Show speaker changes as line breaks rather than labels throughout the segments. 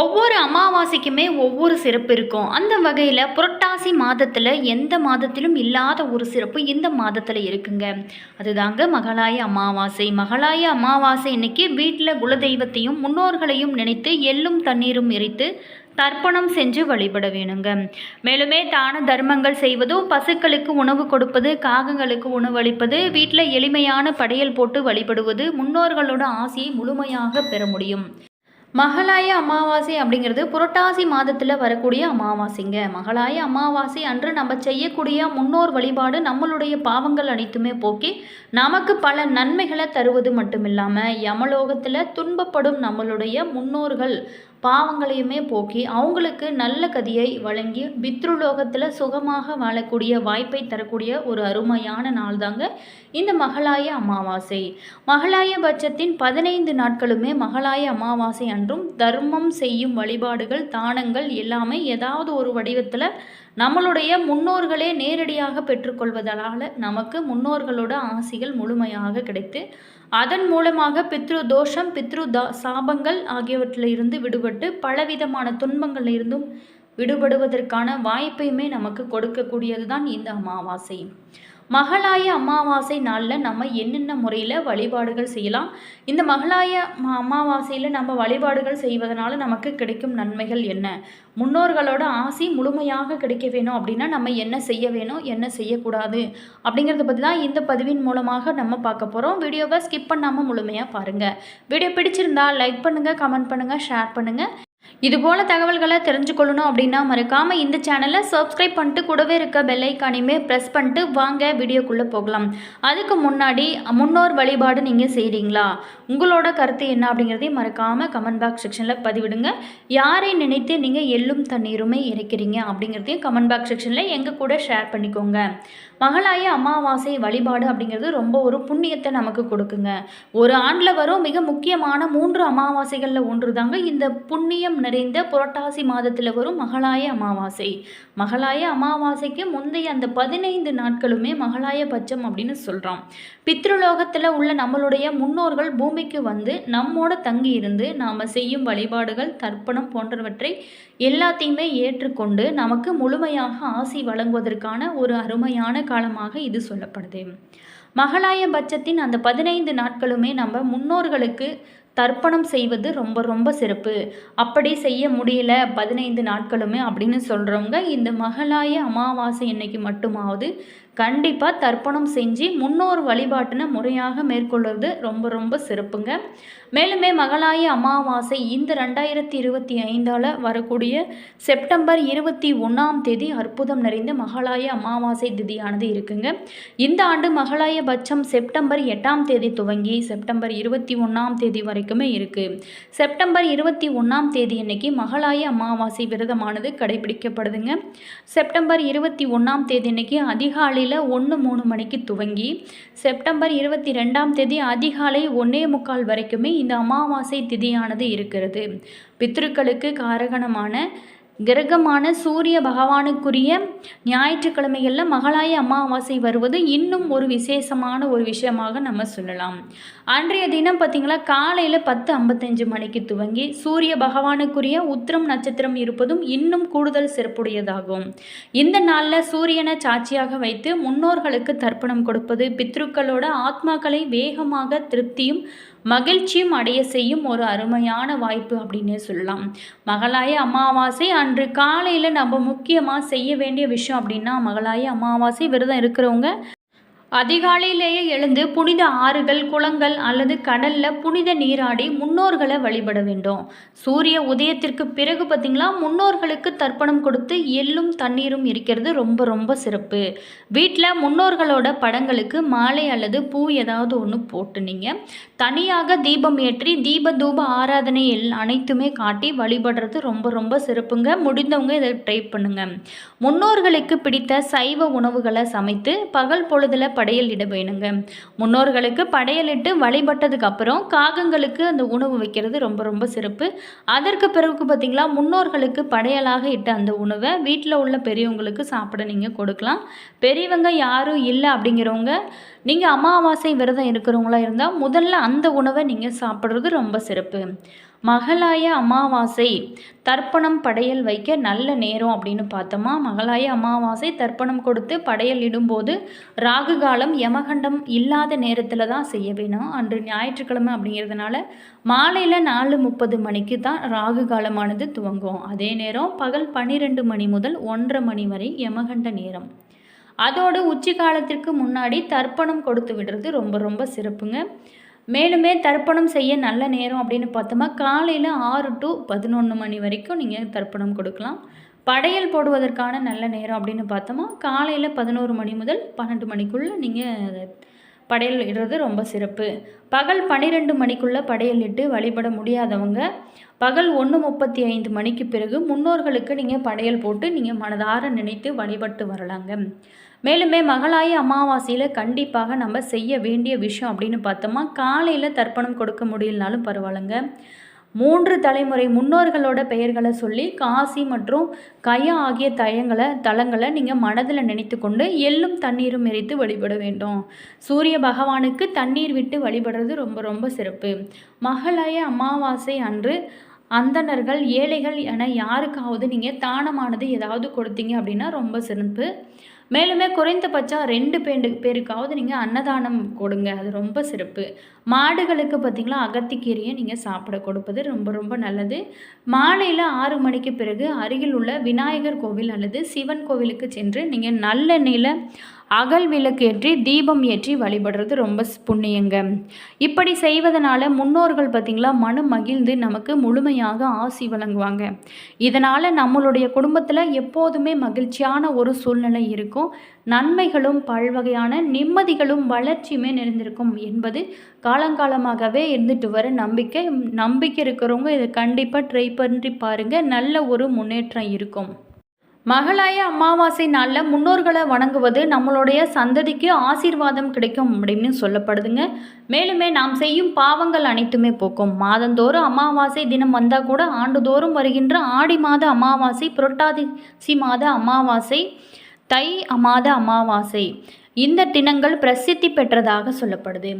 ஒவ்வொரு அமாவாசைக்குமே ஒவ்வொரு சிறப்பு இருக்கும். அந்த வகையில் புரட்டாசி மாதத்தில் எந்த மாதத்திலும் இல்லாத ஒரு சிறப்பு இந்த மாதத்தில் இருக்குங்க. அதுதாங்க மகளாய அமாவாசை. மகளாய அமாவாசை இன்னைக்கு வீட்டில் குலதெய்வத்தையும் முன்னோர்களையும் நினைத்து எள்ளும் தண்ணீரும் எரித்து தர்ப்பணம் செஞ்சு வழிபட வேணுங்க. மேலுமே தான தர்மங்கள் செய்வதும் பசுக்களுக்கு உணவு கொடுப்பது காகங்களுக்கு உணவளிப்பது வீட்டில் எளிமையான படையல் போட்டு வழிபடுவது முன்னோர்களோட ஆசையை முழுமையாக பெற முடியும். மகளாய அமாவாசை அப்படிங்கிறது புரட்டாசி மாதத்தில் வரக்கூடிய அமாவாசைங்க. மகளாய அமாவாசை அன்று நம்ம செய்யக்கூடிய முன்னோர் வழிபாடு நம்மளுடைய பாவங்கள் அனைத்துமே போக்கி நமக்கு பல நன்மைகளை தருவது மட்டும் இல்லாமல் யமலோகத்தில் துன்பப்படும் நம்மளுடைய முன்னோர்கள் பாவங்களையுமே போக்கி அவங்களுக்கு நல்ல கதியை வழங்கி பித்ருலோகத்தில் சுகமாக வாழக்கூடிய வாய்ப்பை தரக்கூடிய ஒரு அருமையான நாள் தாங்க இந்த மகளாய அமாவாசை. மகளாய பட்சத்தின் பதினைந்து நாட்களுமே மகளாய அமாவாசை அன்றும் தர்மம் செய்யும் வழிபாடுகள் தானங்கள் எல்லாமே ஏதாவது ஒரு வடிவத்தில் நம்மளுடைய முன்னோர்களே நேரடியாக பெற்றுக்கொள்வதனால் நமக்கு முன்னோர்களோட ஆசிகள் முழுமையாக கிடைத்து அதன் மூலமாக பித்ரு தோஷம் பித்ரு தா சாபங்கள் ஆகியவற்றிலிருந்து விடுபட்டு பலவிதமான துன்பங்களிலிருந்தும் விடுபடுவதற்கான வாய்ப்பையுமே நமக்கு கொடுக்கக்கூடியது தான் இந்த அமாவாசை. மகளாய அமாவாசை நாளில் நம்ம என்னென்ன முறையில் வழிபாடுகள் செய்யலாம்? இந்த மகளாய அமாவாசையில் நம்ம வழிபாடுகள் செய்வதனால நமக்கு கிடைக்கும் நன்மைகள் என்ன? முன்னோர்களோட ஆசி முழுமையாக கிடைக்க வேணும் அப்படின்னா நம்ம என்ன செய்ய வேணும் என்ன செய்யக்கூடாது? அப்படிங்கிறத பற்றி தான் இந்த பதிவின் மூலமாக நம்ம பார்க்க போகிறோம் வீடியோவை ஸ்கிப் பண்ணாமல் முழுமையாக பாருங்கள் வீடியோ பிடிச்சிருந்தா லைக் பண்ணுங்கள் கமெண்ட் பண்ணுங்கள் ஷேர் பண்ணுங்கள் இதுபோல் தகவல்களை தெரிஞ்சுக்கொள்ளணும் அப்படின்னா மறக்காமல் இந்த சேனலை சப்ஸ்கிரைப் பண்ணிட்டு கூடவே இருக்க பெல்லைக்கானையுமே ப்ரெஸ் பண்ணிட்டு வாங்க வீடியோக்குள்ளே போகலாம். அதுக்கு முன்னாடி முன்னோர் வழிபாடு நீங்கள் செய்கிறீங்களா உங்களோட கருத்து என்ன அப்படிங்கிறதையும் மறக்காமல் கமெண்ட் பாக்ஸ் செக்ஷனில் பதிவிடுங்க. யாரை நினைத்து நீங்கள் எள்ளும் தண்ணீருமே இறைக்கிறீங்க அப்படிங்கிறதையும் கமெண்ட் பாக்ஸ் செக்ஷனில் எங்கள் கூட ஷேர் பண்ணிக்கோங்க. மகளாய அமாவாசை வழிபாடு அப்படிங்கிறது ரொம்ப ஒரு புண்ணியத்தை நமக்கு கொடுக்குங்க. ஒரு ஆண்டில் வரும் மிக முக்கியமான மூன்று அமாவாசைகளில் ஒன்று தாங்க இந்த புண்ணியம் நிறைந்த புரட்டாசி மாதத்தில் வரும் மகளாய அமாவாசை. மகளாய அமாவாசைக்கு முந்தைய அந்த பதினைந்து நாட்களுமே மகளாய பட்சம் அப்படின்னு சொல்கிறோம் பித்ருலோகத்தில் உள்ள நம்மளுடைய முன்னோர்கள் பூமிக்கு வந்து நம்மோட தங்கி இருந்து நாம் செய்யும் வழிபாடுகள் தர்ப்பணம் போன்றவற்றை எல்லாத்தையுமே ஏற்றுக்கொண்டு நமக்கு முழுமையாக ஆசி வழங்குவதற்கான ஒரு அருமையான காலமாக இது சொல்லப்படுது. மகளாய பட்சத்தின் அந்த பதினைந்து நாட்களுமே நம்ம முன்னோர்களுக்கு தர்ப்பணம் செய்வது ரொம்ப ரொம்ப சிறப்பு. அப்படி செய்ய முடியல பதினைந்து நாட்களுமே அப்படின்னு சொல்கிறவங்க இந்த மகளாய அமாவாசை இன்னைக்கு மட்டுமாவது கண்டிப்பாக தர்ப்பணம் செஞ்சு முன்னோர் வழிபாட்டினை முறையாக மேற்கொள்வது ரொம்ப ரொம்ப சிறப்புங்க. மேலுமே மகளாய அமாவாசை இந்த ரெண்டாயிரத்தி இருபத்தி ஐந்தால் வரக்கூடிய செப்டம்பர் இருபத்தி ஒன்றாம் தேதி அற்புதம் நிறைந்த மகளாய அமாவாசை திதியானது இருக்குங்க. இந்த ஆண்டு மகளாய பட்சம் செப்டம்பர் எட்டாம் தேதி துவங்கி செப்டம்பர் இருபத்தி ஒன்றாம் தேதி வரைக்குமே இருக்குது செப்டம்பர் இருபத்தி ஒன்றாம் தேதி அன்னைக்கு மகளாய அமாவாசை விரதமானது கடைபிடிக்கப்படுதுங்க. செப்டம்பர் இருபத்தி ஒன்றாம் தேதி அன்னைக்கு அதிகாலையில் ஒன்று மூணு மணிக்கு துவங்கி செப்டம்பர் இருபத்தி ரெண்டாம் தேதி அதிகாலை ஒன்னே முக்கால் வரைக்குமே இந்த அமாவாசை திதியானது இருக்கிறது. பித்ருக்களுக்கு காரகணமான கிரகமான சூரிய பகவானுக்குரிய ஞாயிற்றுக்கிழமைகளில் மகளாய அமாவாசை வருவது இன்னும் ஒரு விசேஷமான ஒரு விஷயமாக நம்ம சொல்லலாம். அன்றைய தினம் பார்த்திங்களா காலையில் பத்து ஐம்பத்தஞ்சு மணிக்கு துவங்கி சூரிய பகவானுக்குரிய உத்திரம் நட்சத்திரம் இருப்பதும் இன்னும் கூடுதல் சிறப்புடையதாகும். இந்த நாளில் சூரியனை சாட்சியாக வைத்து முன்னோர்களுக்கு தர்ப்பணம் கொடுப்பது பித்ருக்களோட ஆத்மாக்களை வேகமாக திருப்தியும் மகிழ்ச்சியும் அடைய செய்யும் ஒரு அருமையான வாய்ப்பு அப்படின்னே சொல்லலாம். மகளாய அமாவாசை அன்று காலையில் நம்ம முக்கியமாக செய்ய வேண்டிய விஷயம் அப்படின்னா மகளாய அமாவாசை விரதம் இருக்கிறவங்க அதிகாலையிலேயே எழுந்து புனித ஆறுகள் குளங்கள் அல்லது கடலில் புனித நீராடி முன்னோர்களை வழிபட வேண்டும். சூரிய உதயத்திற்கு பிறகு பார்த்திங்களா முன்னோர்களுக்கு தர்ப்பணம் கொடுத்து எள்ளும் தண்ணீரும் இருக்கிறது ரொம்ப ரொம்ப சிறப்பு. வீட்டில் முன்னோர்களோட படங்களுக்கு மாலை அல்லது பூ ஏதாவது ஒன்று போட்டு நீங்கள் தனியாக தீபம் ஏற்றி தீப தூப ஆராதனை எல் அனைத்துமே காட்டி வழிபடுறது ரொம்ப ரொம்ப சிறப்புங்க. முடிந்தவங்க இதை ட்ரை பண்ணுங்க. முன்னோர்களுக்கு பிடித்த சைவ உணவுகளை சமைத்து பகல் பொழுதுல படையல் இட வேணுங்க முன்னோர்களுக்கு படையலிட்டு வழிபட்டதுக்கு அப்புறம் காகங்களுக்கு அந்த உணவு வைக்கிறது ரொம்ப ரொம்ப சிறப்பு. அதற்கு பிறகு பார்த்திங்களா முன்னோர்களுக்கு படையலாக இட்ட அந்த உணவை வீட்டில் உள்ள பெரியவங்களுக்கு சாப்பிட நீங்கள் கொடுக்கலாம். பெரியவங்க யாரும் இல்லை அப்படிங்கிறவங்க நீங்கள் அமாவாசை விரதம் இருக்கிறவங்களா இருந்தால் முதல்ல அந்த உணவை நீங்கள் சாப்பிட்றது ரொம்ப சிறப்பு. மகளாய அமாவாசை தர்ப்பணம் படையல் வைக்க நல்ல நேரம் அப்படின்னு பார்த்தோமா? மகளாய அமாவாசை தர்ப்பணம் கொடுத்து படையல் இடும்போது ராகு காலம் யமகண்டம் இல்லாத நேரத்தில் தான் செய்ய வேணும். அன்று ஞாயிற்றுக்கிழமை அப்படிங்கிறதுனால மாலையில் நாலு முப்பது மணிக்கு தான் ராகு காலமானது துவங்கும். அதே நேரம் பகல் பன்னிரெண்டு மணி முதல் ஒன்றரை மணி வரை யமகண்ட நேரம். அதோடு உச்சி காலத்திற்கு முன்னாடி தர்ப்பணம் கொடுத்து விடுறது ரொம்ப ரொம்ப சிறப்புங்க. மேலுமே தர்ப்பணம் செய்ய நல்ல நேரம் அப்படின்னு பார்த்தோமா காலையில் ஆறு டு பதினொன்று மணி வரைக்கும் நீங்கள் தர்ப்பணம் கொடுக்கலாம். படையல் போடுவதற்கான நல்ல நேரம் அப்படின்னு பார்த்தோமா காலையில் பதினோரு மணி முதல் பன்னெண்டு மணிக்குள்ளே நீங்கள் படையல் இடுறது ரொம்ப சிறப்பு. பகல் பன்னிரெண்டு மணிக்குள்ளே படையலிட்டு வழிபட முடியாதவங்க பகல் ஒன்று முப்பத்தி ஐந்து மணிக்கு பிறகு முன்னோர்களுக்கு நீங்கள் படையல் போட்டு நீங்கள் மனதார நினைத்து வழிபட்டு வரலாங்க. மேலுமே மகளாய அமாவாசையில் கண்டிப்பாக நம்ம செய்ய வேண்டிய விஷயம் அப்படின்னு பார்த்தோமா காலையில் தர்ப்பணம் கொடுக்க முடியலனாலும் பரவாயில்லைங்க. மூன்று தலைமுறை முன்னோர்களோட பெயர்களை சொல்லி காசி மற்றும் கயா ஆகிய தயங்களை தலங்களை நீங்கள் மனதில் நினைத்து கொண்டு எள்ளும் தண்ணீரும் எரித்து வழிபட வேண்டும். சூரிய பகவானுக்கு தண்ணீர் விட்டு வழிபடுறது ரொம்ப ரொம்ப சிறப்பு. மகளாய அமாவாசை அன்று அந்தணர்கள் ஏழைகள் என யாருக்காவது நீங்கள் தானமானது ஏதாவது கொடுத்தீங்க அப்படின்னா ரொம்ப சிறப்பு. மேலுமே குறைந்தபட்சம் ரெண்டு பேண்டு பேருக்காவது நீங்கள் அன்னதானம் கொடுங்க. அது ரொம்ப சிறப்பு. மாடுகளுக்கு பார்த்திங்களா அகத்திக்கீரையை நீங்கள் சாப்பிட கொடுப்பது ரொம்ப ரொம்ப நல்லது. மாலையில் ஆறு மணிக்கு பிறகு அருகில் உள்ள விநாயகர் கோவில் அல்லது சிவன் கோவிலுக்கு சென்று நீங்கள் நல்லெண்ணெயில் அகல் விளக்கு ஏற்றி தீபம் ஏற்றி வழிபடுறது ரொம்ப புண்ணியங்க. இப்படி செய்வதனால முன்னோர்கள் பார்த்திங்களா மனம் மகிழ்ந்து நமக்கு முழுமையாக ஆசி வழங்குவாங்க. இதனால் நம்மளுடைய குடும்பத்தில் எப்போதுமே மகிழ்ச்சியான ஒரு சூழ்நிலை இருக்கும். நன்மைகளும் பல்வகையான நிம்மதிகளும் வளர்ச்சியுமே நிறைந்திருக்கும் என்பது காலங்காலமாகவே இருந்துட்டு வர நம்பிக்கை. நம்பிக்கை இருக்கிறவங்க இதை கண்டிப்பாக ட்ரை பண்ணி பாருங்கள் நல்ல ஒரு முன்னேற்றம் இருக்கும். மகளாய அமாவாசை நாளில் முன்னோர்களை வணங்குவது நம்மளுடைய சந்ததிக்கு ஆசீர்வாதம் கிடைக்கும் அப்படின்னு சொல்லப்படுதுங்க. மேலுமே நாம் செய்யும் பாவங்கள் அனைத்துமே போக்கும். மாதந்தோறும் அமாவாசை தினம் வந்தால் கூட ஆண்டுதோறும் வருகின்ற ஆடி மாத அமாவாசை புரட்டாதிசி மாத அமாவாசை தை மாத அமாவாசை இந்த தினங்கள் பிரசித்தி பெற்றதாக சொல்லப்படுது.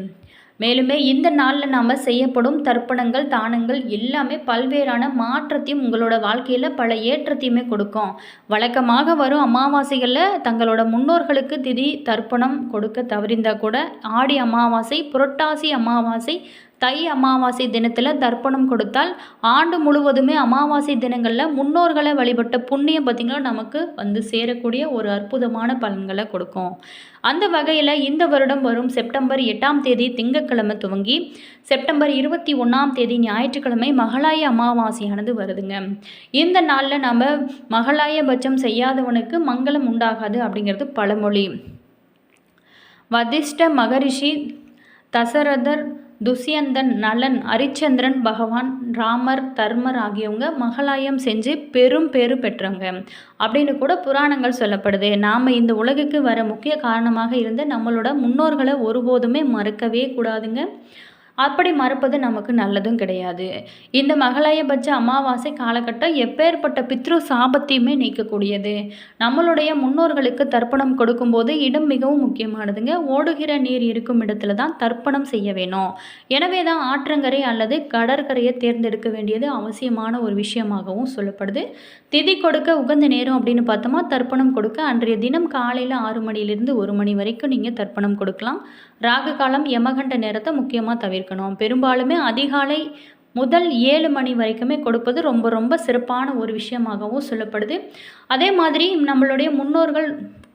மேலுமே இந்த நாளில் நாம் செய்யப்படும் தர்ப்பணங்கள் தானங்கள் எல்லாமே பல்வேறான மாற்றத்தையும் உங்களோட வாழ்க்கையில் பல ஏற்றத்தையுமே கொடுக்கும். வழக்கமாக வரும் அமாவாசைகளில் தங்களோட முன்னோர்களுக்கு திதி தர்ப்பணம் கொடுக்க தவறிந்தால் கூட ஆடி அமாவாசை புரட்டாசி அமாவாசை தை அமாவாசை தினத்தில் தர்ப்பணம் கொடுத்தால் ஆண்டு முழுவதுமே அமாவாசை தினங்களில் முன்னோர்களை வழிபட்ட புண்ணியம் பார்த்திங்கன்னா நமக்கு வந்து சேரக்கூடிய ஒரு அற்புதமான பலன்களை கொடுக்கும். அந்த வகையில் இந்த வருடம் வரும் செப்டம்பர் எட்டாம் தேதி திங்கட்கிழமை துவங்கி செப்டம்பர் இருபத்தி ஒன்றாம் தேதி ஞாயிற்றுக்கிழமை மகளாய அமாவாசையானது வருதுங்க. இந்த நாளில் நம்ம மகளாய பட்சம் செய்யாதவனுக்கு மங்களம் உண்டாகாது அப்படிங்கிறது பழமொழி. வதிஷ்ட மகரிஷி தசரதர் துஷ்யந்தன் நலன் அரிச்சந்திரன் பகவான் ராமர் தர்மர் ஆகியவங்க மகளாயம் செஞ்சு பெரும் பேரு பெற்றவங்க. அப்படின்னு கூட புராணங்கள் சொல்லப்படுது. நாம் இந்த உலகுக்கு வர முக்கிய காரணமாக இருந்த நம்மளோட முன்னோர்களை ஒருபோதுமே மறக்கவே கூடாதுங்க. அப்படி மறப்பது நமக்கு நல்லதும் கிடையாது. இந்த மகளாயபட்ச அமாவாசை காலகட்டம் எப்பேற்பட்ட பித்ரு சாபத்தையுமே நீக்கக்கூடியது. நம்மளுடைய முன்னோர்களுக்கு தர்ப்பணம் கொடுக்கும்போது இடம் மிகவும் முக்கியமானதுங்க. ஓடுகிற நீர் இருக்கும் இடத்துல தான் தர்ப்பணம் செய்ய வேணும். எனவே தான் ஆற்றங்கரை அல்லது கடற்கரையை தேர்ந்தெடுக்க வேண்டியது அவசியமான ஒரு விஷயமாகவும் சொல்லப்படுது. திதி கொடுக்க உகந்த நேரம் அப்படின்னு பார்த்தோமா தர்ப்பணம் கொடுக்க. அன்றைய தினம் காலையில் ஆறு மணியிலிருந்து ஒரு மணி வரைக்கும் நீங்கள் தர்ப்பணம் கொடுக்கலாம். ராகு காலம் யமகண்ட நேரத்தை முக்கியமாக இருக்கணும். பெரும்பாலுமே அதிகாலை முதல் ஏழு மணி வரைக்குமே கொடுப்பது ரொம்ப ரொம்ப சிறப்பான ஒரு விஷயமாகவும் சொல்லப்படுது. அதே மாதிரி நம்மளுடைய முன்னோர்கள்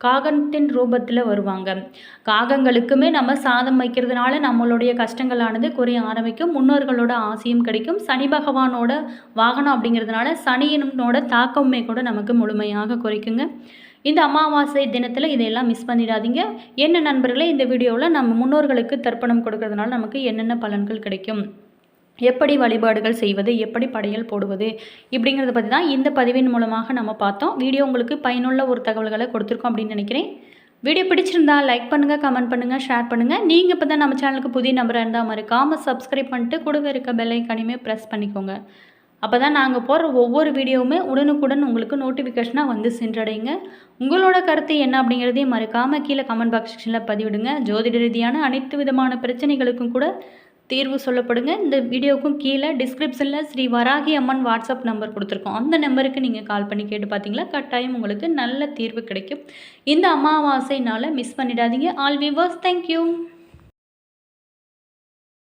காகத்தின் ரூபத்தில் வருவாங்க. காகங்களுக்குமே நம்ம சாதம் வைக்கிறதுனால நம்மளுடைய கஷ்டங்களானது குறைய ஆரம்பிக்கும். முன்னோர்களோட ஆசையும் கிடைக்கும். சனி பகவானோட வாகனம் அப்படிங்கிறதுனால சனியினோட தாக்கமுமே கூட நமக்கு முழுமையாக குறைக்குங்க. இந்த அமாவாசை தினத்தில் இதையெல்லாம் மிஸ் பண்ணிடாதீங்க. என்ன நண்பர்களே இந்த வீடியோவில் நம்ம முன்னோர்களுக்கு தர்ப்பணம் கொடுக்கறதுனால நமக்கு என்னென்ன பலன்கள் கிடைக்கும்? எப்படி வழிபாடுகள் செய்வது? எப்படி படையல் போடுவது? இப்படிங்கிறத பற்றி தான் இந்த பதிவின் மூலமாக நம்ம பார்த்தோம். வீடியோ உங்களுக்கு பயனுள்ள ஒரு தகவல்களை கொடுத்துருக்கோம் அப்படின்னு நினைக்கிறேன். வீடியோ பிடிச்சிருந்தா லைக் பண்ணுங்கள் கமெண்ட் பண்ணுங்கள் ஷேர் பண்ணுங்கள் நீங்கள் இப்போ தான் நம்ம சேனலுக்கு புதிய நம்பராக இருந்தால் மறக்காமல் சப்ஸ்கிரைப் பண்ணிட்டு கூடவே இருக்க பெல்லைக்கானையுமே ப்ரெஸ் பண்ணிக்கோங்க. அப்போ தான் நாங்கள் போடுற ஒவ்வொரு வீடியோவுமே உடனுக்குடன் உங்களுக்கு நோட்டிஃபிகேஷனாக வந்து சென்றடைங்க உங்களோட கருத்து என்ன அப்படிங்கிறதையும் மறக்காமல் கீழே கமெண்ட் பாக்ஸ் செக்ஷனில் பதிவிடுங்க. ஜோதிட ரீதியான அனைத்து விதமான பிரச்சனைகளுக்கும் கூட தீர்வு சொல்லப்படுங்க. இந்த வீடியோவுக்கும் கீழே டிஸ்கிரிப்ஷனில் ஸ்ரீ வராகி அம்மன் வாட்ஸ்அப் நம்பர் கொடுத்துருக்கோம். அந்த நம்பருக்கு நீங்கள் கால் பண்ணி கேட்டு பார்த்தீங்களா கட்டாயம் உங்களுக்கு நல்ல தீர்வு கிடைக்கும். இந்த அமாவாசைனால் மிஸ் பண்ணிடாதீங்க. All viewers thank you